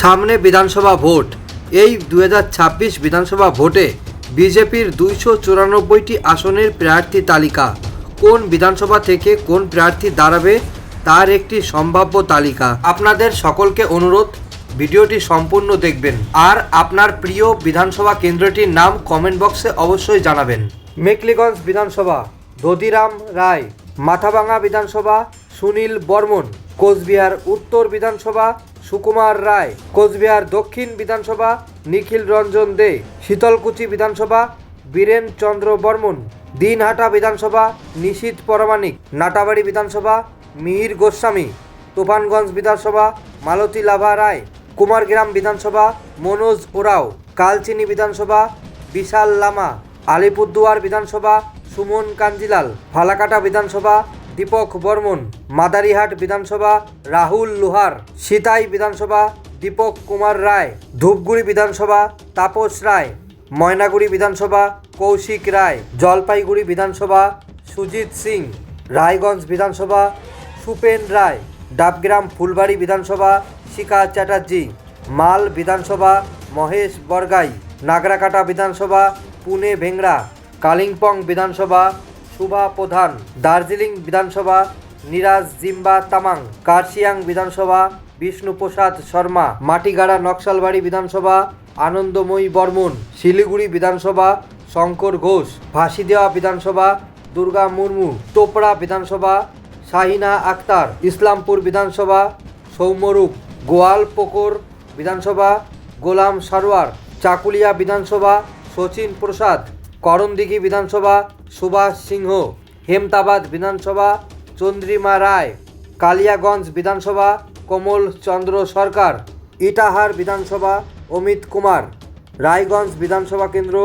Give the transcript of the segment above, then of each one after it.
সামনে বিধানসভা ভোট। এই দু হাজার ছাব্বিশ বিধানসভা ভোটে বিজেপির দুইশো চুরানব্বইটি আসনের প্রার্থী তালিকা। কোন বিধানসভা থেকে কোন প্রার্থী দাঁড়াবে তার একটি সম্ভাব্য তালিকা। আপনাদের সকলকে অনুরোধ, ভিডিওটি সম্পূর্ণ দেখবেন। আর আপনার প্রিয় বিধানসভা কেন্দ্রটির নাম কমেন্ট বক্সে অবশ্যই জানাবেন। মেকলিগঞ্জ বিধানসভা, দধিরাম রায়। মাথাভাঙা বিধানসভা, সুনীল বর্মন। কোচবিহার উত্তর বিধানসভা সুকুমার রায়, কোচবিহার দক্ষিণ বিধানসভা, নিখিল রঞ্জন দে, শীতলকুচি বিধানসভা, বীরেন চন্দ্র বর্মন, দিনহাটা বিধানসভা, নিশীত পরমাণিক, নাটাবাড়ি বিধানসভা, মিহির গোস্বামী, তুফানগঞ্জ বিধানসভা, মালতী লাভা রায়, কুমারগ্রাম বিধানসভা, মনোজ ওরাও, কালচিনি বিধানসভা, বিশাল লামা, আলিপুরদুয়ার বিধানসভা, সুমন কাঞ্জিলাল, ফালাকাটা বিধানসভা দীপক বর্মন, মাদারিহাট বিধানসভা, রাহুল লোহার, সিতাই বিধানসভা, দীপক কুমার রায়, ধূপগুড়ি বিধানসভা, তাপস রায়, ময়নাগুড়ি বিধানসভা, কৌশিক রায়, জলপাইগুড়ি বিধানসভা, সুজিত সিং, রায়গঞ্জ বিধানসভা, সুপেন রায়, ডাবগ্রাম ফুলবাড়ি বিধানসভা, শিখা চ্যাটার্জি, মাল বিধানসভা, মহেশ বরগাই, নাগরাকাটা বিধানসভা, পুনে ভেংরা কালিম্পং বিধানসভা শুভা প্রধান, দার্জিলিং বিধানসভা, নিরাজ জিম্বা তামাং, কার্শিয়াং বিধানসভা, বিষ্ণুপ্রসাদ শর্মা, মাটিগাড়া নকশালবাড়ি বিধানসভা, আনন্দময়ী বর্মন, শিলিগুড়ি বিধানসভা, শঙ্কর ঘোষ ফাঁসি দেওয়া বিধানসভা, দুর্গা মুর্মু টোপড়া বিধানসভা, শাহিনা আক্তার, ইসলামপুর বিধানসভা, সৌম্যরূপ গোয়ালপোকর বিধানসভা, গোলাম সারোয়ার, চাকুলিয়া বিধানসভা শচীন প্রসাদ করণদিঘি বিধানসভা, সুভাষ সিংহ, হেমতাবাদ বিধানসভা, চন্দ্রিমা রায়, কালিয়াগঞ্জ বিধানসভা, কমল চন্দ্র সরকার, ইটাহার বিধানসভা, অমিত কুমার, রায়গঞ্জ বিধানসভা কেন্দ্র,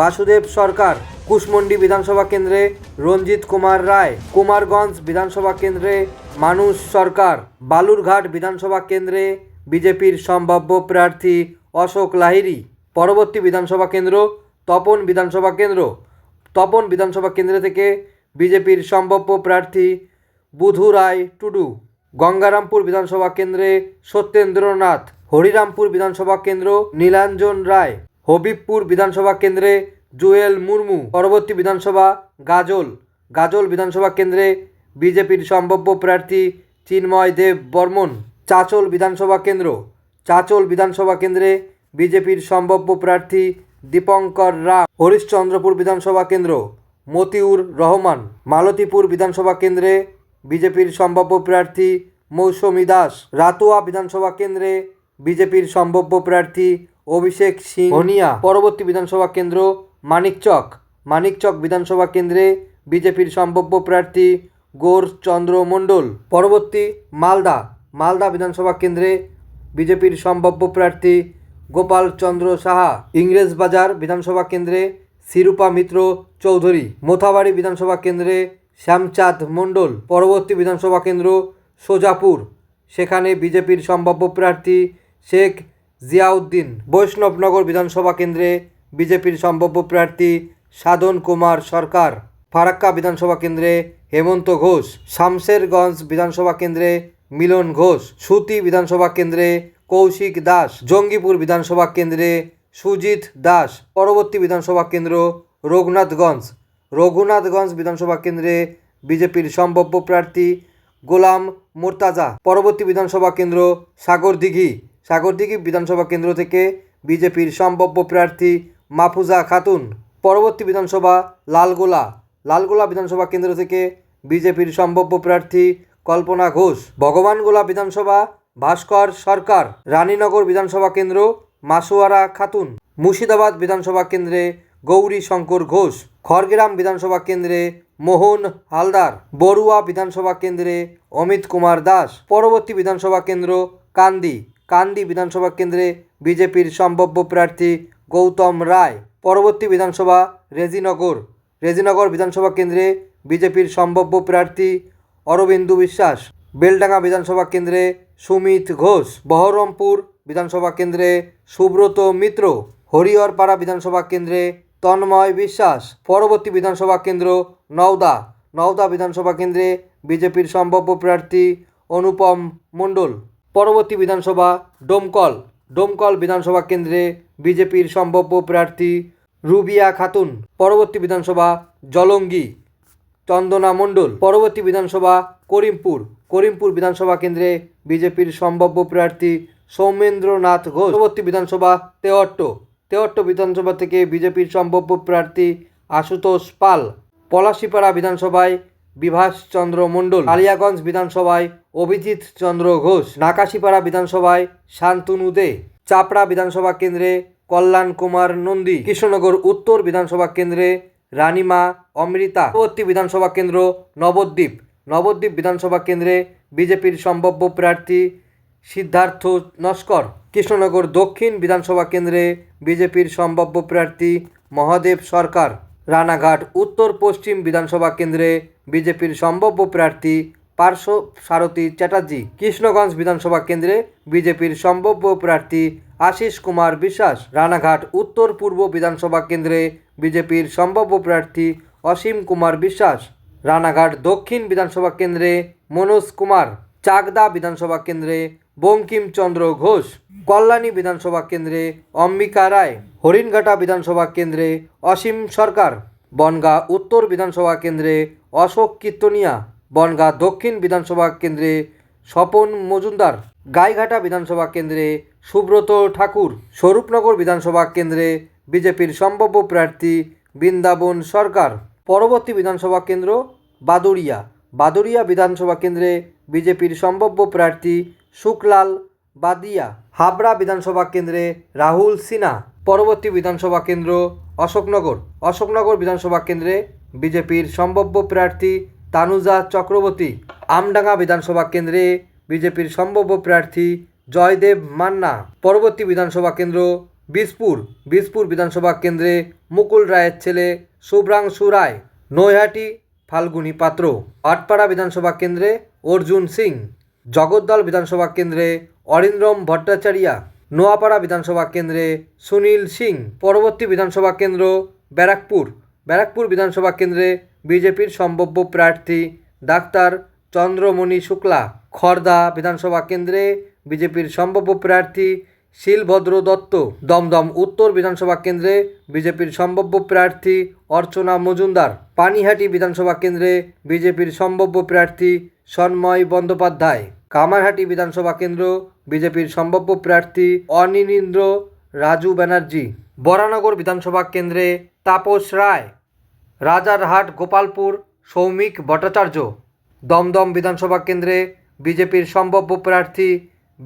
বাসুদেব সরকার, কুশমন্ডি বিধানসভা কেন্দ্রে রঞ্জিত কুমার রায়, কুমারগঞ্জ বিধানসভা কেন্দ্রে মানুষ সরকার, বালুরঘাট বিধানসভা কেন্দ্রে বিজেপির সম্ভাব্য প্রার্থী অশোক লাহিড়ী, পরবর্তী বিধানসভা কেন্দ্র তপন বিধানসভা কেন্দ্র। তপন বিধানসভা কেন্দ্র থেকে বিজেপির সম্ভাব্য প্রার্থী বুধু রায় টুডু। গঙ্গারামপুর বিধানসভা কেন্দ্রে সত্যেন্দ্রনাথ। হরিরামপুর বিধানসভা কেন্দ্র নীলাঞ্জন রায়। হবিবপুর বিধানসভা কেন্দ্রে জুয়েল মুর্মু। পরবর্তী বিধানসভা গাজল। গাজল বিধানসভা কেন্দ্রে বিজেপির সম্ভাব্য প্রার্থী চিন্ময় দেব বর্মন। চাচল বিধানসভা কেন্দ্র। চাচল বিধানসভা কেন্দ্রে বিজেপির সম্ভাব্য প্রার্থী দীপঙ্কর রাম হরিশ্চন্দ্রপুর বিধানসভা কেন্দ্র। মতিউর রহমান। মালতীপুর বিধানসভা কেন্দ্রে বিজেপির সম্ভাব্য প্রার্থী মৌসুমী দাস। রাতুয়া বিধানসভা কেন্দ্রে বিজেপির সম্ভাব্য প্রার্থী অভিষেক সিং হনিয়া পরবর্তী বিধানসভা কেন্দ্র মানিকচক মানিকচক বিধানসভা কেন্দ্রে বিজেপির সম্ভাব্য প্রার্থী গৌরচন্দ্র মণ্ডল। পরবর্তী মালদা। মালদা বিধানসভা কেন্দ্রে বিজেপির সম্ভাব্য প্রার্থী গোপাল চন্দ্র সাহা ইংরেজবাজার বিধানসভা কেন্দ্রে শিরূপা মিত্র চৌধুরী, মোথাবাড়ি বিধানসভা কেন্দ্রে শ্যামচাঁদ মণ্ডল, পরবর্তী বিধানসভা কেন্দ্র সোজাপুর, সেখানে বিজেপির সম্ভাব্য প্রার্থী শেখ জিয়াউদ্দিন, বৈষ্ণবনগর বিধানসভা কেন্দ্রে বিজেপির সম্ভাব্য প্রার্থী সাধন কুমার সরকার, ফারাক্কা বিধানসভা কেন্দ্রে হেমন্ত ঘোষ, শামশেরগঞ্জ বিধানসভা কেন্দ্রে মিলন ঘোষ, সুতি বিধানসভা কেন্দ্রে কৌশিক দাস। জঙ্গিপুর বিধানসভা কেন্দ্রে সুজিত দাস। পরবর্তী বিধানসভা কেন্দ্র রঘুনাথগঞ্জ। রঘুনাথগঞ্জ বিধানসভা কেন্দ্রে বিজেপির সম্ভাব্য প্রার্থী গোলাম মোর্তাজা। পরবর্তী বিধানসভা কেন্দ্র সাগরদিঘি। সাগরদিঘি বিধানসভা কেন্দ্র থেকে বিজেপির সম্ভাব্য প্রার্থী মাফুজা খাতুন। পরবর্তী বিধানসভা লালগোলা। লালগোলা বিধানসভা কেন্দ্র থেকে বিজেপির সম্ভাব্য প্রার্থী কল্পনা ঘোষ। ভগবানগোলা বিধানসভা ভাস্কর সরকার, রানীনগর বিধানসভা কেন্দ্র, মাসুয়ারা খাতুন, মুর্শিদাবাদ বিধানসভা কেন্দ্রে গৌরী শঙ্কর ঘোষ, খড়গ্রাম বিধানসভা কেন্দ্রে মোহন হালদার, বড়ুয়া বিধানসভা কেন্দ্রে অমিত কুমার দাস, পরবর্তী বিধানসভা কেন্দ্র কান্দি কান্দি বিধানসভা কেন্দ্রে বিজেপির সম্ভাব্য প্রার্থী গৌতম রায়, পরবর্তী বিধানসভা রেজিনগর রেজিনগর বিধানসভা কেন্দ্রে বিজেপির সম্ভাব্য প্রার্থী অরবিন্দু বিশ্বাস। বেলডাঙ্গা বিধানসভা কেন্দ্রে সুমিত ঘোষ, বহরমপুর বিধানসভা কেন্দ্রে সুব্রত মিত্র, হরিহরপাড়া বিধানসভা কেন্দ্রে তন্ময় বিশ্বাস, পরবর্তী বিধানসভা কেন্দ্র নওদা নওদা বিধানসভা কেন্দ্রে বিজেপির সম্ভাব্য প্রার্থী অনুপম মণ্ডল, পরবর্তী বিধানসভা ডোমকল ডোমকল বিধানসভা কেন্দ্রে বিজেপির সম্ভাব্য প্রার্থী রুবিয়া খাতুন, পরবর্তী বিধানসভা জলঙ্গি, চন্দনা মণ্ডল, পরবর্তী বিধানসভা করিমপুর করিমপুর বিধানসভা কেন্দ্রে বিজেপির সম্ভাব্য প্রার্থী সৌমেন্দ্রনাথ ঘোষ। পরবর্তী বিধানসভা তেহট্ট। তেহট্ট বিধানসভা থেকে বিজেপির সম্ভাব্য প্রার্থী আশুতোষ পাল। পলাশিপাড়া বিধানসভায় বিভাস চন্দ্র মণ্ডল। কালিয়াগঞ্জ বিধানসভায় অভিজিৎ চন্দ্র ঘোষ। নাকাশিপাড়া বিধানসভায় শান্তনু দে। চাপড়া বিধানসভা কেন্দ্রে কল্যাণ কুমার নন্দী। কৃষ্ণনগর উত্তর বিধানসভা কেন্দ্রে রানীমা অমৃতা। পরবর্তী বিধানসভা কেন্দ্র নবদ্বীপ। নবদ্বীপ বিধানসভা কেন্দ্রে বিজেপির সম্ভাব্য প্রার্থী সিদ্ধার্থ নস্কর। কৃষ্ণনগর দক্ষিণ বিধানসভা কেন্দ্রে বিজেপির সম্ভাব্য প্রার্থী মহাদেব সরকার। রানাঘাট উত্তর পশ্চিম বিধানসভা কেন্দ্রে বিজেপির সম্ভাব্য প্রার্থী পার্শ্ব সারথী চ্যাটার্জি। কৃষ্ণগঞ্জ বিধানসভা কেন্দ্রে বিজেপির সম্ভাব্য প্রার্থী আশিস কুমার বিশ্বাস। রানাঘাট উত্তর পূর্ব বিধানসভা কেন্দ্রে বিজেপির সম্ভাব্য প্রার্থী অসীম কুমার বিশ্বাস। রানাঘাট দক্ষিণ বিধানসভা কেন্দ্রে মনোজ কুমার, চাকদা বিধানসভা কেন্দ্রে বঙ্কিমচন্দ্র ঘোষ, কল্যাণী বিধানসভা কেন্দ্রে অম্বিকা রায়, হরিণঘাটা বিধানসভা কেন্দ্রে অসীম সরকার, বনগাঁ উত্তর বিধানসভা কেন্দ্রে অশোক কীর্তনিয়া, বনগাঁ দক্ষিণ বিধানসভা কেন্দ্রে স্বপন মজুমদার, গাইঘাটা বিধানসভা কেন্দ্রে সুব্রত ঠাকুর, স্বরূপনগর বিধানসভা কেন্দ্রে বিজেপির সম্ভাব্য প্রার্থী বৃন্দাবন সরকার। পরবর্তী বিধানসভা কেন্দ্র বাদুড়িয়া। বাদুড়িয়া বিধানসভা কেন্দ্রে বিজেপির সম্ভাব্য প্রার্থী সুকলাল বাদিয়া। হাবড়া বিধানসভা কেন্দ্রে রাহুল সিনহা। পরবর্তী বিধানসভা কেন্দ্র অশোকনগর। অশোকনগর বিধানসভা কেন্দ্রে বিজেপির সম্ভাব্য প্রার্থী তানুজা চক্রবর্তী। আমডাঙ্গা বিধানসভা কেন্দ্রে বিজেপির সম্ভাব্য প্রার্থী জয়দেব মান্না। পরবর্তী বিধানসভা কেন্দ্র বীজপুর। বীজপুর বিধানসভা কেন্দ্রে মুকুল রায়ের ছেলে শুভ্রাংশু রায় নৈহাটি, ফাল্গুনী পাত্র। আটপাড়া বিধানসভা কেন্দ্রে অর্জুন সিং, জগদ্দল বিধানসভা কেন্দ্রে অরিন্দ্রম ভট্টাচার্যা, নোয়াপাড়া বিধানসভা কেন্দ্রে সুনীল সিং, পরবর্তী বিধানসভা কেন্দ্র ব্যারাকপুর। ব্যারাকপুর বিধানসভা কেন্দ্রে বিজেপির সম্ভাব্য প্রার্থী ডাক্তার চন্দ্রমণি শুক্লা। খর্দা বিধানসভা কেন্দ্রে বিজেপির সম্ভাব্য প্রার্থী শিলভদ্র দত্ত দমদম উত্তর বিধানসভা কেন্দ্রে বিজেপির সম্ভাব্য প্রার্থী অর্চনা মজুমদার, পানিহাটি বিধানসভা কেন্দ্রে বিজেপির সম্ভাব্য প্রার্থী সন্ময় বন্দ্যোপাধ্যায়, কামারহাটি বিধানসভা কেন্দ্র বিজেপির সম্ভাব্য প্রার্থী অনিনীন্দ্র রাজু ব্যানার্জি, বরানগর বিধানসভা কেন্দ্রে তাপস রায়, রাজারহাট গোপালপুর সৌমিক ভট্টাচার্য, দমদম বিধানসভা কেন্দ্রে বিজেপির সম্ভাব্য প্রার্থী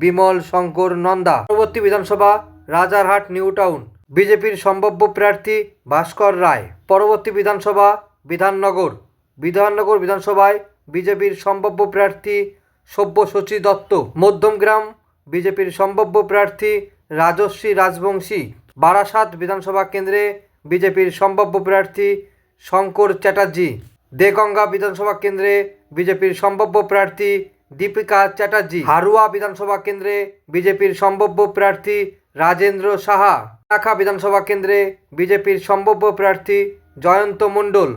বিমল শঙ্কর নন্দা। পরবর্তী বিধানসভা, রাজারহাট নিউ টাউন বিজেপির সম্ভাব্য প্রার্থী ভাস্কর রায়। পরবর্তী বিধানসভা, বিধাননগর। বিধাননগর বিধানসভায় বিজেপির সম্ভাব্য প্রার্থী সব্যসচী দত্ত। মধ্যমগ্রাম বিজেপির সম্ভাব্য প্রার্থী রাজস্বী রাজবংশী। বারাসাত বিধানসভা কেন্দ্রে বিজেপির সম্ভাব্য প্রার্থী শঙ্কর চ্যাটার্জি। দেগঙ্গা বিধানসভা কেন্দ্রে বিজেপির সম্ভাব্য প্রার্থী দীপিকা চ্যাটার্জি, হারুয়া বিধানসভা কেন্দ্রে বিজেপির সম্ভাব্য প্রার্থী রাজেন্দ্র সাহা শাখা বিধানসভা কেন্দ্রে বিজেপির সম্ভাব্য প্রার্থী জয়ন্ত মণ্ডল,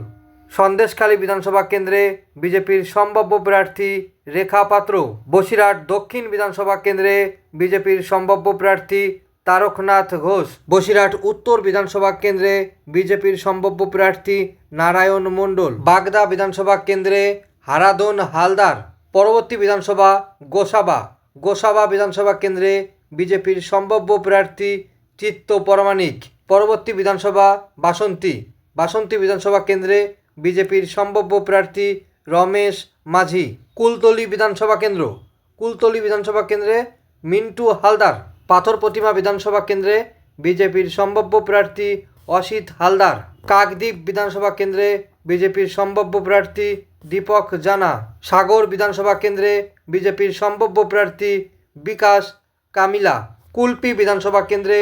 সন্দেশখালী বিধানসভা কেন্দ্রে বিজেপির সম্ভাব্য প্রার্থী রেখা পাত্র, বসিরহাট দক্ষিণ বিধানসভা কেন্দ্রে বিজেপির সম্ভাব্য প্রার্থী তারকনাথ ঘোষ, বসিরহাট উত্তর বিধানসভা কেন্দ্রে বিজেপির সম্ভাব্য প্রার্থী নারায়ণ মণ্ডল, বাগদা বিধানসভা কেন্দ্রে হারাদন হালদার পরবর্তী বিধানসভা গোসাবা। গোসাবা বিধানসভা কেন্দ্রে বিজেপির সম্ভাব্য প্রার্থী চিত্ত পরমাণিক। পরবর্তী বিধানসভা বাসন্তী। বাসন্তী বিধানসভা কেন্দ্রে বিজেপির সম্ভাব্য প্রার্থী রমেশ মাঝি। কুলতলি বিধানসভা কেন্দ্র। কুলতলি বিধানসভা কেন্দ্রে মিন্টু হালদার। পাথর প্রতিমা বিধানসভা কেন্দ্রে বিজেপির সম্ভাব্য প্রার্থী অসিত হালদার। কাকদ্বীপ বিধানসভা কেন্দ্রে বিজেপির সম্ভাব্য প্রার্থী দীপক জানা, সাগর বিধানসভা কেন্দ্রে বিজেপির সম্ভাব্য প্রার্থী বিকাশ কামিলা। কুলপি বিধানসভা কেন্দ্রে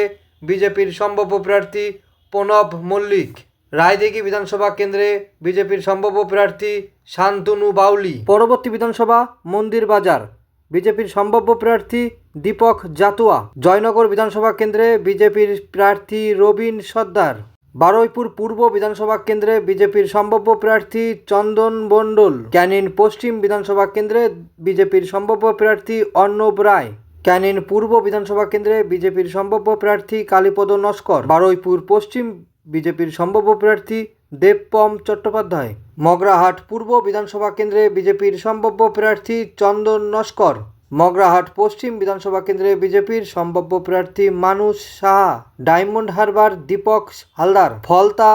বিজেপির সম্ভাব্য প্রার্থী প্রণব মল্লিক। রায়দিঘি বিধানসভা কেন্দ্রে বিজেপির সম্ভাব্য প্রার্থী শান্তনু বাউলি। পরবর্তী বিধানসভা মন্দির বাজার, বিজেপির সম্ভাব্য প্রার্থী দীপক জাতুয়া। জয়নগর বিধানসভা কেন্দ্রে বিজেপির প্রার্থী রবীন সর্দার। বারুইপুর পূর্ব বিধানসভা কেন্দ্রে বিজেপির সম্ভাব্য প্রার্থী চন্দন মণ্ডল, ক্যানিন পশ্চিম বিধানসভা কেন্দ্রে বিজেপির সম্ভাব্য প্রার্থী অর্ণব রায়, ক্যানিন পূর্ব বিধানসভা কেন্দ্রে বিজেপির সম্ভাব্য প্রার্থী কালীপদ নস্কর, বারুইপুর পশ্চিম বিজেপির সম্ভাব্য প্রার্থী দেবপম চট্টোপাধ্যায়, মগরাহাট পূর্ব বিধানসভা কেন্দ্রে বিজেপির সম্ভাব্য প্রার্থী চন্দন নস্কর। মগরাহাট পশ্চিম বিধানসভা কেন্দ্রে বিজেপির সম্ভাব্য প্রার্থী মানুষ সাহা, ডায়মন্ড হারবার দীপক হালদার, ফলতা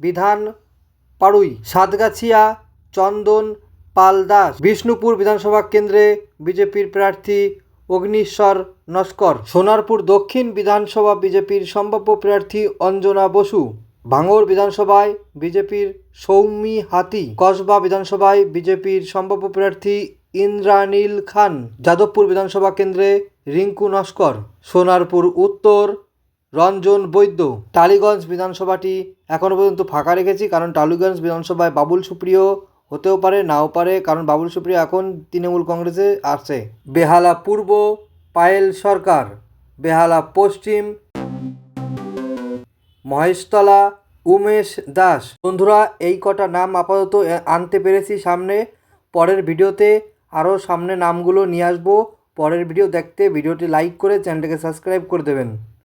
বিধান পাড়ুই, সাতগাছিয়া চন্দন পাল দাস বিষ্ণুপুর বিধানসভা কেন্দ্রে বিজেপির প্রার্থী অগ্নিশ্বর নস্কর, সোনারপুর দক্ষিণ বিধানসভা বিজেপির সম্ভাব্য প্রার্থী অঞ্জনা বসু, ভাঙড় বিধানসভায় বিজেপির সৌমি হাতি, কসবা বিধানসভায় বিজেপির সম্ভাব্য প্রার্থী ইন্দ্রানীল খান, যাদবপুর বিধানসভা কেন্দ্রে রিঙ্কু নস্কর, সোনারপুর উত্তর, রঞ্জন বৈদ্য। টালিগঞ্জ বিধানসভাটি এখনও পর্যন্ত ফাঁকা রেখেছি, কারণ টালিগঞ্জ বিধানসভায় বাবুল সুপ্রিয় হতেও পারে, নাও পারে, কারণ বাবুল সুপ্রিয় এখন তৃণমূল কংগ্রেসে আছে। বেহালা পূর্ব, পায়েল সরকার। বেহালা পশ্চিম, মহেশতলা, উমেশ দাস। বন্ধুরা, এই কটা নাম আপাতত আনতে পেরেছি সামনে। পরের ভিডিওতে আরও সামনে নামগুলো নিয়ে আসব। পরের ভিডিও দেখতে ভিডিওটি লাইক করে চ্যানেলটাকে সাবস্ক্রাইব করে দেবেন।